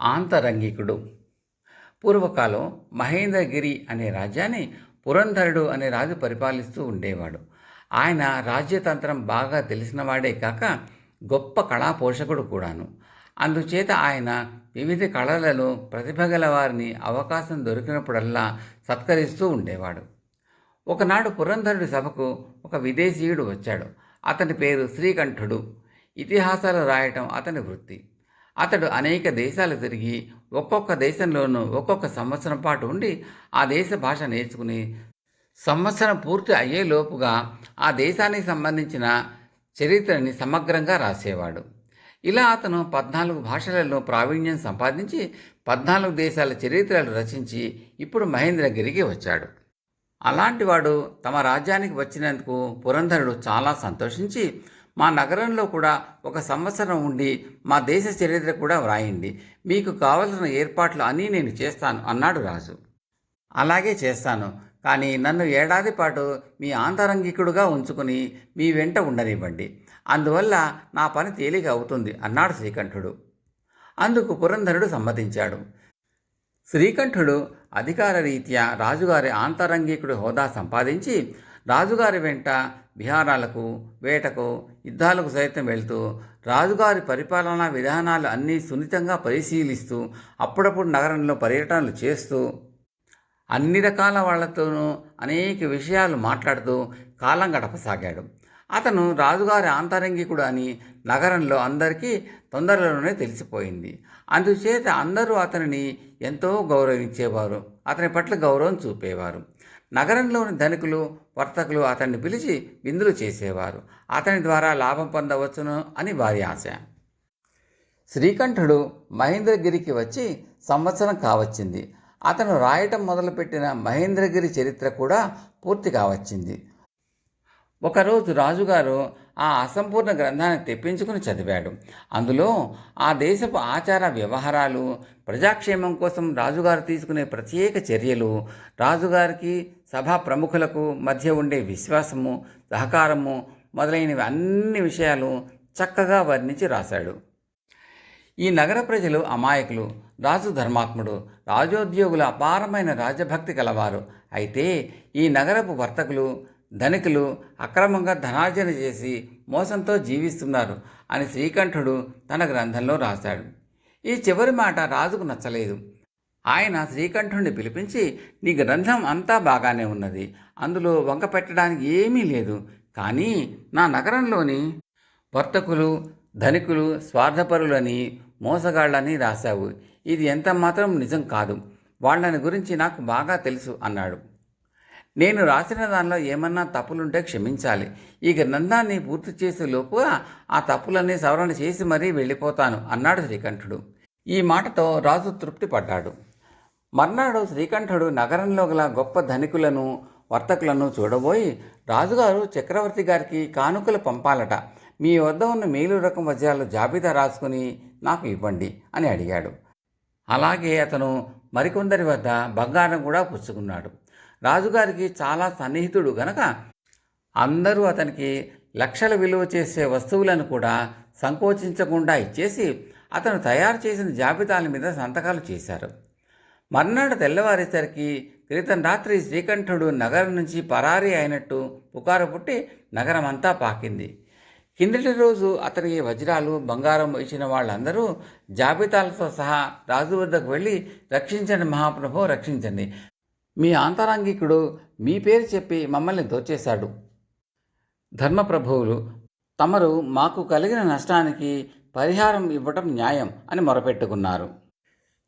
ఆంతరంగికుడు. పూర్వకాలం మహేంద్రగిరి అనే రాజ్యాన్ని పురంధరుడు అనే రాజు పరిపాలిస్తూ ఉండేవాడు. ఆయన రాజ్యతంత్రం బాగా తెలిసినవాడే కాక గొప్ప కళా పోషకుడు కూడాను. అందుచేత ఆయన వివిధ కళలలో ప్రతిభ గల వారిని అవకాశం దొరికినప్పుడల్లా సత్కరిస్తూ ఉండేవాడు. ఒకనాడు పురంధరుడి సభకు ఒక విదేశీయుడు వచ్చాడు. అతని పేరు శ్రీకంఠుడు. ఇతిహాసాలు రాయటం అతని వృత్తి. అతడు అనేక దేశాలు తిరిగి ఒక్కొక్క దేశంలోనూ ఒక్కొక్క సంవత్సరం పాటు ఉండి ఆ దేశ భాష నేర్చుకుని సంవత్సరం పూర్తి అయ్యేలోపుగా ఆ దేశానికి సంబంధించిన చరిత్రని సమగ్రంగా రాసేవాడు. ఇలా అతను పద్నాలుగు భాషలలో ప్రావీణ్యం సంపాదించి పద్నాలుగు దేశాల చరిత్రలు రచించి ఇప్పుడు మహేంద్రగిరికి వచ్చాడు. అలాంటివాడు తమ రాజ్యానికి వచ్చినందుకు పురంధరుడు చాలా సంతోషించి మా నగరంలో కూడా ఒక సంవత్సరం ఉండి మా దేశ చరిత్ర కూడా వ్రాయండి. మీకు కావలసిన ఏర్పాట్లు అన్నీ నేను చేస్తాను అన్నాడు రాజు. అలాగే చేస్తాను. కానీ నన్ను ఏడాది పాటు మీ ఆంతరంగికుడుగా ఉంచుకుని మీ వెంట ఉండనివ్వండి. అందువల్ల నా పని తేలిక అవుతుంది అన్నాడు శ్రీకంఠుడు. అందుకు పురంధరుడు సమ్మతించాడు. శ్రీకంఠుడు అధికార రీత్యా రాజుగారి ఆంతరంగికుడి హోదా సంపాదించి రాజుగారి వెంట విహారాలకు వేటకు యుద్ధాలకు సైతం వెళ్తూ రాజుగారి పరిపాలనా విధానాలు అన్నీ సున్నితంగా పరిశీలిస్తూ అప్పుడప్పుడు నగరంలో పర్యటనలు చేస్తూ అన్ని రకాల వాళ్ళతోనూ అనేక విషయాలు మాట్లాడుతూ కాలం గడపసాగాడు. అతను రాజుగారి ఆంతరంగికుడు అని నగరంలో అందరికీ తొందరలోనే తెలిసిపోయింది. అందుచేత అందరూ అతనిని ఎంతో గౌరవించేవారు. అతని పట్ల గౌరవం చూపేవారు. నగరంలోని ధనికులు వర్తకులు అతన్ని పిలిచి విందులు చేసేవారు. అతని ద్వారా లాభం పొందవచ్చును అని వారి ఆశ. శ్రీకంఠుడు మహేంద్రగిరికి వచ్చి సంవత్సరం కావచ్చింది. అతను రాయటం మొదలుపెట్టిన మహేంద్రగిరి చరిత్ర కూడా పూర్తి కావచ్చింది. ఒకరోజు రాజుగారు ఆ అసంపూర్ణ గ్రంథాన్ని తెప్పించుకుని చదివాడు. అందులో ఆ దేశపు ఆచార వ్యవహారాలు ప్రజాక్షేమం కోసం రాజుగారు తీసుకునే ప్రత్యేక చర్యలు రాజుగారికి సభా ప్రముఖులకు మధ్య ఉండే విశ్వాసము సహకారము మొదలైనవి అన్ని విషయాలు చక్కగా వర్ణించి రాశాడు. ఈ నగర ప్రజలు అమాయకులు రాజు ధర్మాత్ముడు రాజోద్యోగుల అపారమైన రాజభక్తి కలవారు అయితే ఈ నగరపు వర్తకులు ధనికులు అక్రమంగా ధనార్జన చేసి మోసంతో జీవిస్తున్నారు అని శ్రీకంఠుడు తన గ్రంథంలో రాశాడు. ఈ చివరి మాట రాజుకు నచ్చలేదు. ఆయన శ్రీకంఠుడిని పిలిపించి నీ గ్రంథం అంతా బాగానే ఉన్నది. అందులో వంక పెట్టడానికి ఏమీ లేదు. కానీ నా నగరంలోని వర్తకులు ధనికులు స్వార్థపరులని మోసగాళ్ళని రాశావు. ఇది ఎంత మాత్రం నిజం కాదు. వాళ్ళని గురించి నాకు బాగా తెలుసు అన్నాడు. నేను రాసిన దానిలో ఏమన్నా తప్పులుంటే క్షమించాలి. ఈ గ్రంథాన్ని పూర్తి చేసే లోపుగా ఆ తప్పులన్నీ సవరణ చేసి మరీ వెళ్ళిపోతాను అన్నాడు శ్రీకంఠుడు. ఈ మాటతో రాజు తృప్తి పడ్డాడు. మర్నాడు శ్రీకంఠుడు నగరంలో గల గొప్ప ధనికులను వర్తకులను చూడబోయి రాజుగారు చక్రవర్తి గారికి కానుకలు పంపాలట. మీ వద్ద ఉన్న మేలు రకం వజ్రాలు జాబితా రాసుకుని నాకు ఇవ్వండి అని అడిగాడు. అలాగే అతను మరికొందరి వద్ద బంగారం కూడా పుచ్చుకున్నాడు. రాజుగారికి చాలా సన్నిహితుడు గనక అందరూ అతనికి లక్షల విలువ చేసే వస్తువులను కూడా సంకోచించకుండా ఇచ్చేసి అతను తయారు చేసిన జాబితాల మీద సంతకాలు చేశారు. మర్నాడు తెల్లవారేసరికి క్రితం రాత్రి శ్రీకంఠుడు నగరం నుంచి పరారీ అయినట్టు పుకారు పుట్టి నగరం అంతా పాకింది. కిందటి రోజు అతనికి వజ్రాలు బంగారం ఇచ్చిన వాళ్ళందరూ జాబితాలతో సహా రాజు వద్దకు వెళ్ళి రక్షించండి మహాప్రభు రక్షించండి. మీ ఆంతరాంగికుడు మీ పేరు చెప్పి మమ్మల్ని దోచేశాడు. ధర్మప్రభువులు తమరు మాకు కలిగిన నష్టానికి పరిహారం ఇవ్వటం న్యాయం అని మొరపెట్టుకున్నారు.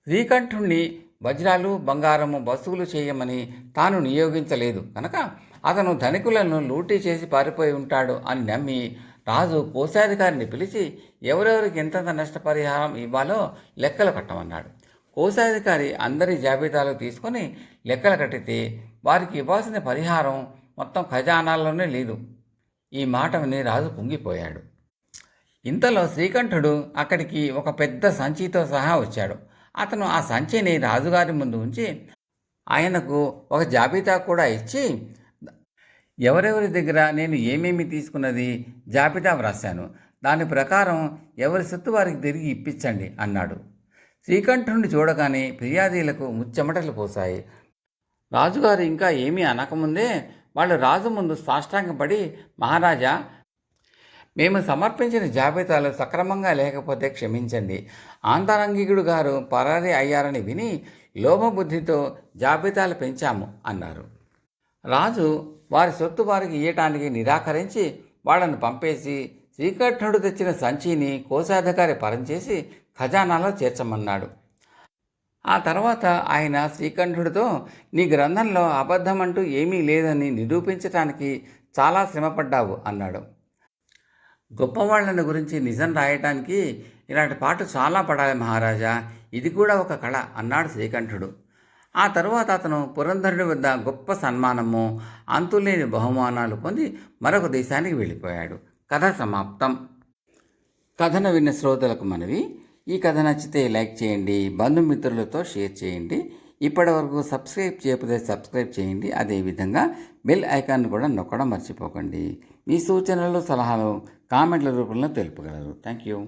శ్రీకంఠుణ్ణి వజ్రాలు బంగారము వసూలు చేయమని తాను నియోగించలేదు కనుక అతను ధనికులను లూటీ చేసి పారిపోయి ఉంటాడు అని నమ్మి రాజు కోశాధికారిని పిలిచి ఎవరెవరికి ఎంతెంత నష్టపరిహారం ఇవ్వాలో లెక్కలు కట్టమన్నాడు. కోశాధికారి అందరి జాబితాలు తీసుకొని లెక్కలు కట్టితే వారికి ఇవ్వాల్సిన పరిహారం మొత్తం ఖజానాల్లోనే లేదు. ఈ మాట విని రాజు పొంగిపోయాడు ఇంతలో శ్రీకంఠుడు అక్కడికి ఒక పెద్ద సంచితో సహా వచ్చాడు. అతను ఆ సంచిని రాజుగారి ముందు ఉంచి ఆయనకు ఒక జాబితా కూడా ఇచ్చి ఎవరెవరి దగ్గర నేను ఏమేమి తీసుకున్నది జాబితా వ్రాశాను. దాని ప్రకారం ఎవరి సొత్తు వారికి తిరిగి ఇప్పించండి అన్నాడు. శ్రీకంఠుడిని చూడగానే ఫిర్యాదీలకు ముచ్చెమటలు పోసాయి రాజుగారు ఇంకా ఏమీ అనకముందే వాళ్ళు రాజు ముందు సాష్టాంగపడి మహారాజా మేము సమర్పించిన జాబితాలు సక్రమంగా లేకపోతే క్షమించండి. ఆంతరంగికుడు గారు పరారీ అయ్యారని విని లోభబుద్ధితో జాబితాలు పెంచాము అన్నారు. రాజు వారి సొత్తు వారికి ఇయ్యటానికి నిరాకరించి వాళ్ళను పంపేసి శ్రీకృష్ణుడు తెచ్చిన సంచిని కోశాధికారి పరంచేసి ఖజానాలో చేర్చమన్నాడు. ఆ తర్వాత ఆయన శ్రీకంఠుడితో నీ గ్రంథంలో అబద్ధమంటూ ఏమీ లేదని నిరూపించటానికి చాలా శ్రమపడ్డావు అన్నాడు. గొప్పవాళ్ళని గురించి నిజం రాయటానికి ఇలాంటి పాటు చాలా పడాలి మహారాజా ఇది కూడా ఒక కళ అన్నాడు శ్రీకంఠుడు. ఆ తరువాత అతను పురంధరుడి వద్ద గొప్ప సన్మానము అంతులేని బహుమానాలు పొంది మరొక దేశానికి వెళ్ళిపోయాడు. కథ సమాప్తం. కథను విన్న శ్రోతలకు మనవి ఈ కథ నచ్చితే లైక్ చేయండి బంధుమిత్రులతో షేర్ చేయండి. ఇప్పటి వరకు సబ్స్క్రైబ్ చేయకపోతే సబ్స్క్రైబ్ చేయండి. అదేవిధంగా బెల్ ఐకాన్ కూడా నొక్కడం మర్చిపోకండి. మీ సూచనలు సలహాలు కామెంట్ల రూపంలో తెలుపగలరు. Thank you.